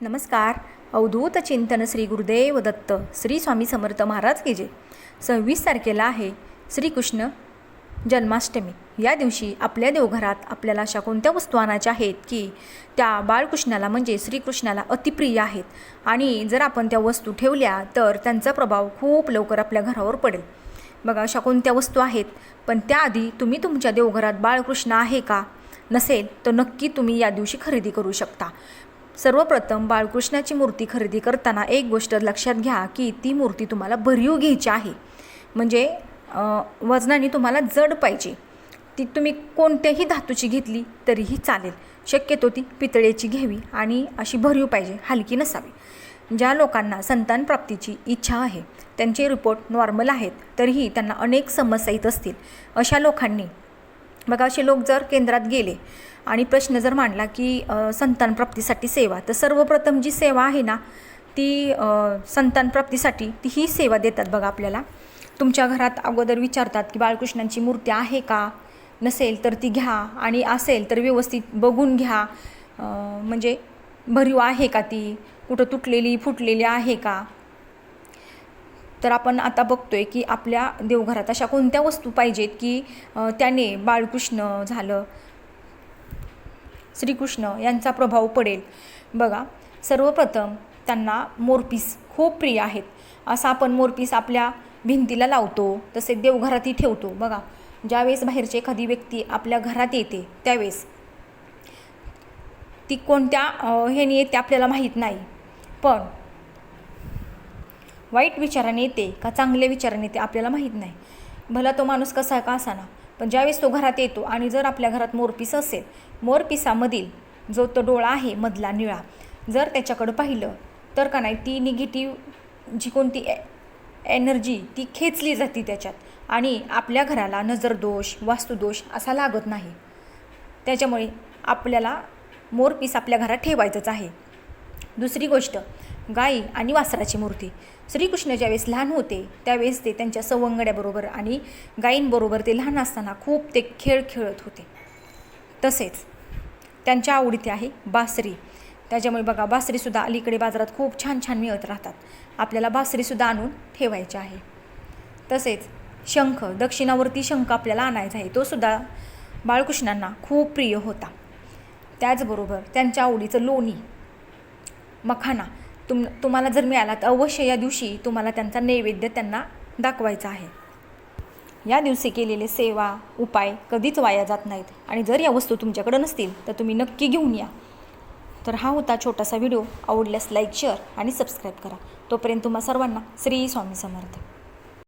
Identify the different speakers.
Speaker 1: नमस्कार. अवधूत चिंतन श्री गुरुदेव दत्त श्री स्वामी समर्थ महाराज की जय. सव्वीस तारखेला आहे श्रीकृष्ण जन्माष्टमी. या दिवशी आपल्या देवघरात आपल्याला अशा कोणत्या वस्तू आणायच्या आहेत की त्या बाळकृष्णाला म्हणजे श्रीकृष्णाला अतिप्रिय आहेत आणि जर आपण त्या वस्तू ठेवल्या तर त्यांचा प्रभाव खूप लवकर आपल्या घरावर पडेल. बघा अशा कोणत्या वस्तू आहेत पण त्याआधी तुम्ही तुमच्या देवघरात बाळकृष्ण आहे का नसेल तर नक्की तुम्ही या दिवशी खरेदी करू शकता. सर्वप्रथम बाळकृष्णाची मूर्ती खरेदी करताना एक गोष्ट लक्षात घ्या की ती मूर्ती तुम्हाला भरीव घ्यायची आहे. म्हणजे वजनाने तुम्हाला जड पाहिजे. ती तुम्ही कोणत्याही धातूची घेतली तरीही चालेल. शक्यतो ती पितळेची घ्यावी आणि अशी भरीव पाहिजे हलकी नसावी. ज्या लोकांना संतान प्राप्तीची इच्छा आहे त्यांचे रिपोर्ट नॉर्मल आहेत तरीही त्यांना अनेक समस्या येत असतील. अशा लोकांनी बघा असे लोक जर केंद्रात गेले आणि प्रश्न जर मांडला की संतानप्राप्तीसाठी सेवा तर सर्वप्रथम जी सेवा आहे ना ती संतानप्राप्तीसाठी ती ही सेवा देतात बघा आपल्याला. तुमच्या घरात अगोदर विचारतात की बाळकृष्णांची मूर्ती आहे का? नसेल तर ती घ्या आणि असेल तर व्यवस्थित बघून घ्या. म्हणजे भरीव आहे का ती? कुठं तुटलेली फुटलेली आहे का? तर आपण आता बघतोय की आपल्या देवघरात अशा कोणत्या वस्तू पाहिजेत की त्याने बाळकृष्ण झालं श्रीकृष्ण यांचा प्रभाव पडेल? बघा सर्वप्रथम त्यांना मोरपीस खूप प्रिय आहेत. असा आपण मोरपीस आपल्या भिंतीला लावतो तसे देवघरातही ठेवतो. बघा ज्यावेळेस बाहेरची एखादी व्यक्ती आपल्या घरात येते त्यावेळेस ती कोणत्या ह्याने येते आपल्याला माहीत नाही. पण वाईट विचाराने येते का चांगल्या विचाराने येते आपल्याला माहीत नाही. भला तो माणूस कसा का असाना. पण ज्यावेळेस तो घरात येतो आणि जर आपल्या घरात मोरपीस असेल मोरपिसामधील जो तो डोळा आहे मधला निळा जर त्याच्याकडं पाहिलं तर का नाही ती निगेटिव्ह जी कोणती ए एनर्जी ती खेचली जाते त्याच्यात आणि आपल्या घराला नजरदोष वास्तुदोष असा लागत नाही. त्याच्यामुळे आपल्याला मोरपीस आपल्या घरात ठेवायचंच आहे. दुसरी गोष्ट गाई आणि वासराची मूर्ती. श्रीकृष्ण ज्यावेळेस लहान होते त्यावेळेस ते त्यांच्या सवंगड्याबरोबर आणि गायींबरोबर ते लहान असताना खूप ते खेळ खेळत होते. तसेच त्यांच्या आवडीते आहे बासरी. त्याच्यामुळे बघा बासरीसुद्धा अलीकडे बाजारात खूप छान छान मिळत राहतात. आपल्याला बासरीसुद्धा आणून ठेवायची आहे. तसेच शंख दक्षिणावरती शंख आपल्याला आणायचा आहे तोसुद्धा बाळकृष्णांना खूप प्रिय होता. त्याचबरोबर त्यांच्या आवडीचं लोणी मखाना तुम तुम्हाला जर मिळाला तर अवश्य या दिवशी तुम्हाला त्यांचा नैवेद्य त्यांना दाखवायचा आहे. या दिवशी केलेले सेवा उपाय कधीच वाया जात नाहीत. आणि जर या वस्तू तुमच्याकडं नसतील तर तुम्ही नक्की घेऊन या. तर हा होता छोटासा व्हिडिओ. आवडल्यास लाईक शेअर आणि सबस्क्राईब करा. तोपर्यंत तुम्हा सर्वांना श्री स्वामी समर्थ.